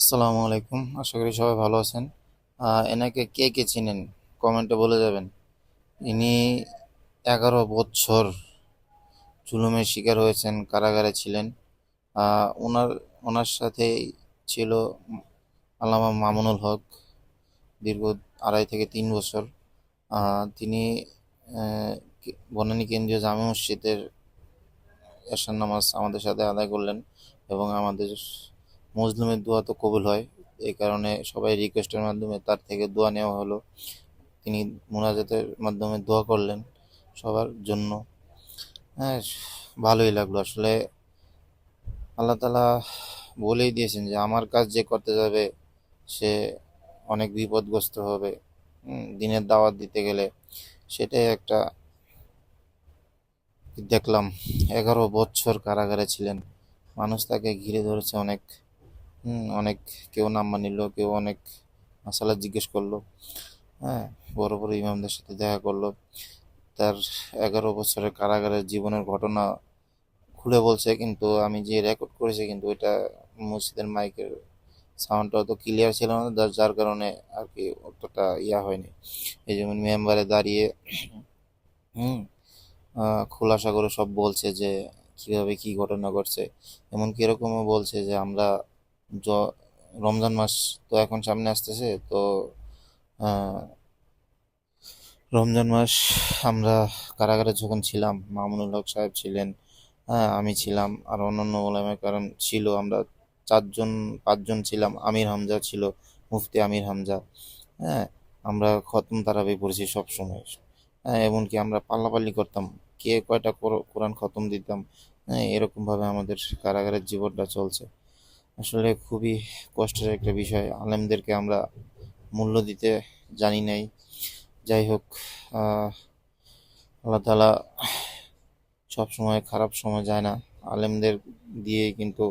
আসসালামু আলাইকুম। আশা করি সবাই ভালো আছেন। এনাকে কে কে চিনেন? কমেন্টে বলে যাবেন। ইনি এগারো বছর জুলুমের শিকার হয়েছেন, কারাগারে ছিলেন। ওনার ওনার সাথে ছিল আল্লামা মামুনুল হক দীর্ঘ আড়াই থেকে তিন বছর। তিনি বনানী কেন্দ্রীয় জামে মসজিদের এশার নামাজ আমাদের সাথে আদায় করলেন এবং আমাদের মুসলিমের দোয়া তো কবুল হয়। এই কারণে সবাই রিকোয়েস্টের মাধ্যমে তার থেকে দোয়া নেওয়া হলো। তিনি মোনাজাতের মাধ্যমে দোয়া করলেন সবার জন্য। হ্যাঁ ভালোই লাগল। আসলে আল্লাহ তালা বলেই দিয়েছেন যে, আমার কাজ যে করতে যাবে, সে অনেক বিপদগ্রস্ত হবে। দিনের দাওয়াত দিতে গেলে সেটাই একটা দেখলাম। এগারো বছর কারাগারে ছিলেন। মানুষ তাকে ঘিরে ধরেছে অনেক অনেক কেউ নাম্বার নিল, কেউ অনেক মাসালা জিজ্ঞেস করল। হ্যাঁ বড় বড় ইমামদের সাথে দেখা করল। তার এগারো বছরের কারাগারের জীবনের ঘটনা খুলে বলছে, কিন্তু আমি যে রেকর্ড করেছি, কিন্তু এটা মসজিদের মাইকের সাউন্ডটা অত ক্লিয়ার ছিল না, যার কারণে আর কি অতটা ইয়া হয়নি। এই যেমন মেম্বারে দাঁড়িয়ে, হুম খোলাসা করে সব বলছে যে কীভাবে কী ঘটনা ঘটছে। এমনকি এরকমও বলছে যে আমরা জ, রমজান মাস তো এখন সামনে আসতেছে, তো রমজান মাস আমরা কারাগারে যখন ছিলাম, মামুনুল হক সাহেব ছিলেন হ্যাঁ আমি ছিলাম, আর অন্যান্য ওলামায়ে কারণ ছিল, আমরা চারজন, পাঁচজন ছিলাম, আমির হামজা ছিল, মুফতি আমির হামজা হ্যাঁ আমরা খতম তারাবি পড়েছি সবসময় হ্যাঁ এমনকি আমরা পাল্লাপাল্লি করতাম, কে কয়টা কোর- কোরআন খতম দিতাম হ্যাঁ এরকমভাবে আমাদের কারাগারের জীবনটা চলছে। আসলে খুবই কষ্টের একটা বিষয়। আলেমদেরকে আমরা মূল্য দিতে জানি নাই। যাই হোক আল্লাহ তালা সব সময় খারাপ সময় যায় না। আলেমদের দিয়ে কিন্তু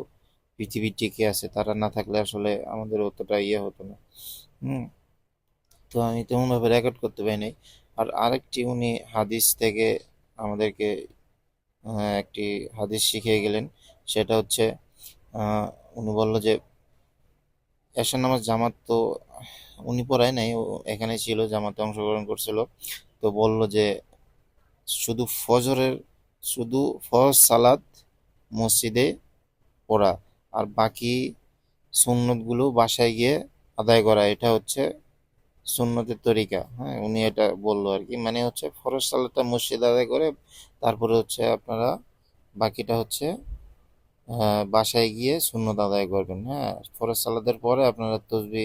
পৃথিবী টিকে আছে। তারা না থাকলে আসলে আমাদের অতটা ইয়ে হতো না। হুম। তো আমি তেমনভাবে রেকর্ড করতে পারিনি আর আরেকটি উনি হাদিস থেকে আমাদেরকে একটি হাদিস শিখিয়ে গেলেন। সেটা হচ্ছে উনি বলল যে, এশার নামাজ জামাত তো উনি পড়ায় নাই, ও এখানে ছিল, জামাতে অংশগ্রহণ করছিল। তো বলল যে, শুধু ফজরের, শুধু ফরজ সালাত মসজিদে পড়া, আর বাকি সুন্নতগুলো বাসায় গিয়ে আদায় করা, এটা হচ্ছে সুন্নতের তরিকা। হ্যাঁ উনি এটা বলল আর কি। মানে হচ্ছে ফরজ সালাদটা মসজিদ আদায় করে, তারপরে হচ্ছে আপনারা বাকিটা হচ্ছে বাসায় গিয়ে সুন্নত আদায় করবেন। হ্যাঁ ফরজ সালাদের পরে আপনারা তসবি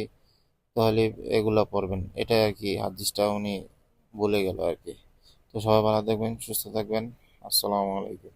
তাহলে এগুলা পড়বেন। এটাই আর কি হাদিসটা উনি বলে গেল আর কি। তো সবাই ভালো থাকবেন, সুস্থ থাকবেন। আসসালামু আলাইকুম।